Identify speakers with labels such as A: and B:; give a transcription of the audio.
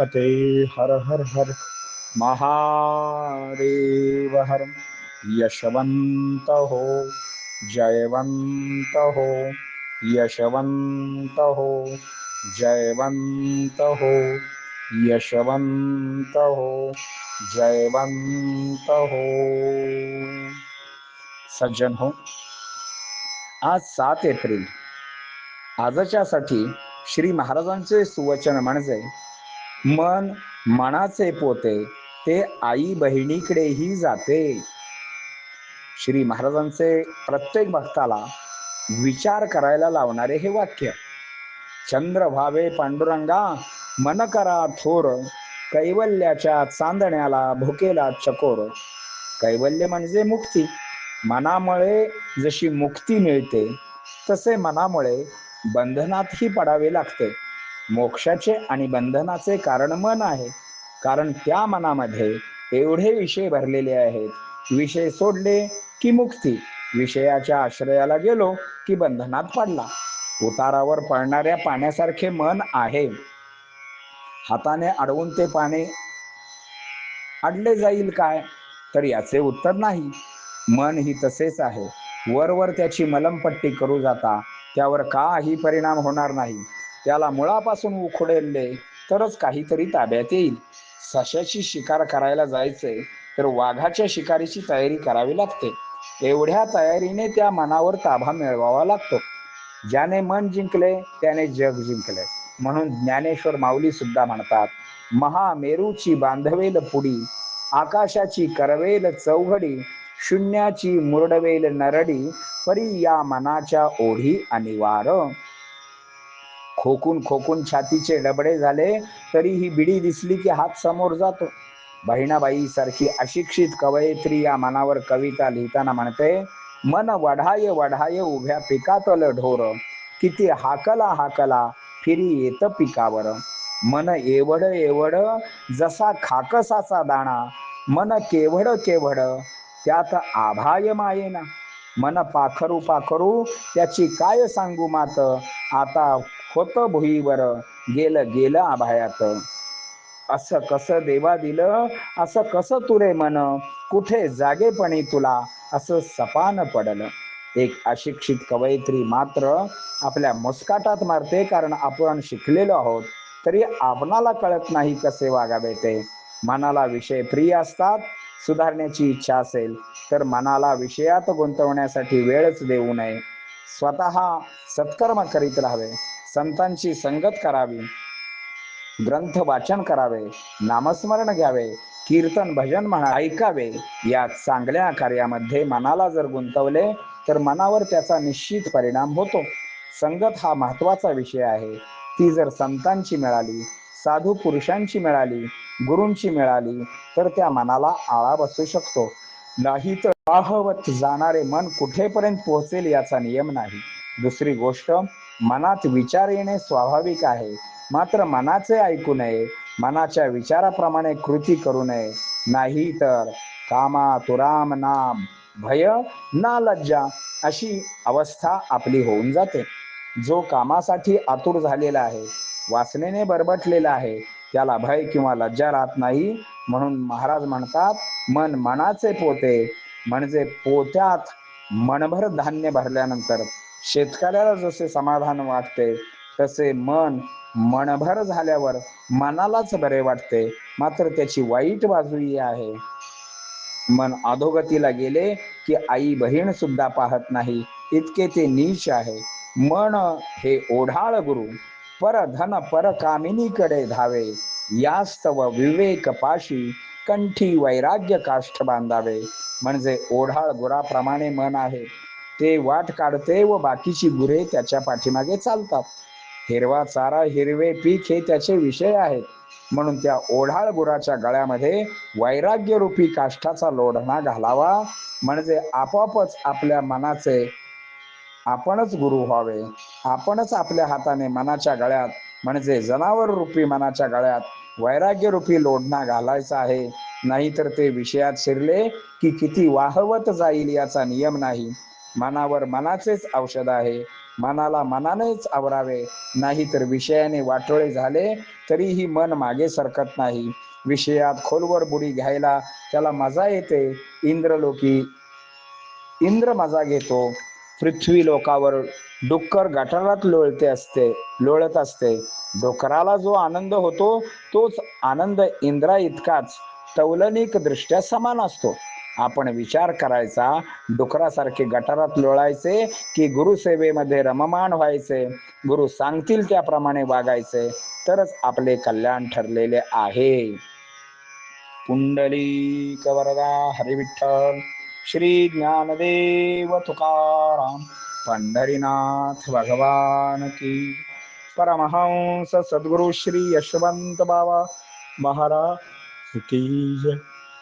A: पते हर हर हर। महादेव हर। यशवंत हो जयवंत हो यशवंत हो जयवंत हो यशवंत हो जयवंत हो। सज्जन हो आज सात एप्रिल. आजच्यासाठी श्री महाराजांचे सुवचन म्हणजे मन मनाचे पोते ते आई बहिणीकडेही जाते. श्री महाराजांचे प्रत्येक भक्ताला विचार करायला लावणारे हे वाक्य. चंद्र भावे पांडुरंगा मन करा थोर कैवल्याच्या चांदण्याला भुकेला चकोर. कैवल्य म्हणजे मुक्ती. मनामुळे जशी मुक्ती मिळते तसे मनामुळे बंधनातही पडावे लागते. मोक्षाचे आणि बंधनाचे कारण मन आहे. कारण त्या मनामध्ये एवढे विषय भरलेले आहेत. विषय सोडले की मुक्ती. विषयाच्या आश्रयाला गेलो की बंधनात पडला. उतारावर पडणाऱ्या पाण्यासारखे मन आहे. हाताने अडवून ते पाणी अडले जाईल काय? तर याचे उत्तर नाही. मन ही तसेच आहे. वरवर त्याची मलमपट्टी करू जाता. त्यावर काही परिणाम होणार नाही. त्याला मुळापासून उखडले तरच काहीतरी ताब्यात येईल. सशाची शिकार करायला जायचे तर वाघाच्या शिकारीची तयारी करावी लागते. एवढ्या तयारीने त्या मनावर ताबा मिळवावा लागतो. ज्याने मन जिंकले त्याने जग जिंकले. म्हणून ज्ञानेश्वर माऊली सुद्धा म्हणतात महामेरूची बांधवेल पुडी आकाशाची करवेल चौघडी शून्याची मुरडवेल नरडी परी या मनाच्या ओढी अनिवार खोकून खोकून छातीचे डबडे झाले तरी ही बिडी दिसली की हात समोर जातो. बहिणाबाई सारखी अशिक्षित कवयित्री या मनावर कविता लिहिताना म्हणते मन वढाय वढाय उभ्या पिकातल ढोर किती हाकला हाकला फिरी येत पिकावर. मन एवढ एवढ जसा खाकसाचा दाणा मन केवड केवड त्यात आभाय मायेना. मन पाखरू पाखरू त्याची काय सांगू मात? आता होत भुईवर. गेलं गेलं आभायात. असं कसं देवा दिलं असं कसं तुरे मन? कुठे जागेपणी तुला? असं सपान पडलं. एक अशिक्षित कवयित्री मात्र आपल्या मुस्काटात मारते कारण आपण शिकलेलो आहोत तरी आपणाला कळत नाही कसे वागावे ते. मनाला विषय प्रिय असतात सुधारण्याची इच्छा असेल तर मनाला विषयात गुंतवण्यासाठी वेळच देऊ नये. स्वतः सत्कर्म करीत राहावे. संतांची संगत करावी. ग्रंथ वाचन करावे नामस्मरण घ्यावे कीर्तन भजन म्हणा ऐकावे. या चांगल्या कार्यामध्ये मनाला जर गुंतवले तर मनावर त्याचा निश्चित परिणाम होतो. संगत हा महत्त्वाचा विषय आहे. ती जर संतांची मिळाली साधू पुरुषांची मिळाली गुरूंची मिळाली तर त्या मनाला आळा बसू शकतो. नाही तर जाणारे मन कुठेपर्यंत पोहोचेल याचा नियम नाही. दुसरी गोष्ट मनात विचार येणे स्वाभाविक आहे. मात्र मनाचे ऐकू नये मनाच्या विचाराप्रमाणे कृती करू नये. नाही तर कामा तुराम नाम भय ना लज्जा अशी अवस्था आपली होऊन जाते. जो कामासाठी आतुर झालेला आहे वासनेने बरबटलेला आहे त्याला भय किंवा लज्जा राहत नाही म्हणून महाराज म्हणतात मन मनाचे पोते म्हणजे पोत्यात मनभर धान्य भरल्यानंतर शेतकऱ्याला जसे समाधान वाटते तसे मन मनभर झाल्यावर मनालाच बरे वाटते. मात्र त्याची वाईट बाजूही आहे. मन अधोगतीला गेले की आई बहीण सुद्धा पाहत नाही. इतके ते नीच आहे. मन हे ओढाळ गुरु. पर धन पर कामिनीकडे धावे. यास्तव विवेक पाशी कंठी वैराग्य काष्ठ बांधावे. म्हणजे ओढाळ गुराप्रमाणे मन आहे. ते वाट काढते व बाकीची गुरे त्याच्या पाठीमागे चालतात. हिरवा चारा हिरवे पीक हे त्याचे विषय आहेत. म्हणून त्या ओढाळ गुराच्या गळ्यामध्ये वैराग्य रूपी काष्ठाचा लोढणा घालावा. म्हणजे आपोआपच आपल्या मनाचे आपणच गुरु व्हावे. आपणच आपल्या हाताने मनाच्या गळ्यात म्हणजे जनावर रूपी मनाच्या गळ्यात वैराग्य रूपी लोढणा घालायचा आहे. नाहीतर ते विषयात शिरले की किती वाहवत जाईल याचा नियम नाही. मनावर मनाचेच औषध आहे. मनाला मनानेच आवरावे. नाही तर विषयाने वाटोळे झाले तरीही मन मागे सरकत नाही. विषयात खोलवर बुडी घ्यायला त्याला मजा येते. इंद्रलोकी इंद्र मजा घेतो. पृथ्वी लोकावर डुक्कर गटारात लोळते असते लोळत असते. डुकराला जो आनंद होतो तोच आनंद इंद्रा इतकाच तौलनिक दृष्ट्या समान असतो. आपण विचार करायचा डुकरासारखे गटारात लोळायचे की गुरुसेवेमध्ये रममान व्हायचे. गुरु सांगतील त्याप्रमाणे वागायचे. तरच आपले कल्याण ठरलेले आहे. पुंडलिक वरदा हरिविठ्ठल श्री ज्ञानदेव तुकाराम पंढरीनाथ भगवान की. परमहंस सद्गुरु श्री यशवंत बाबा महाराज की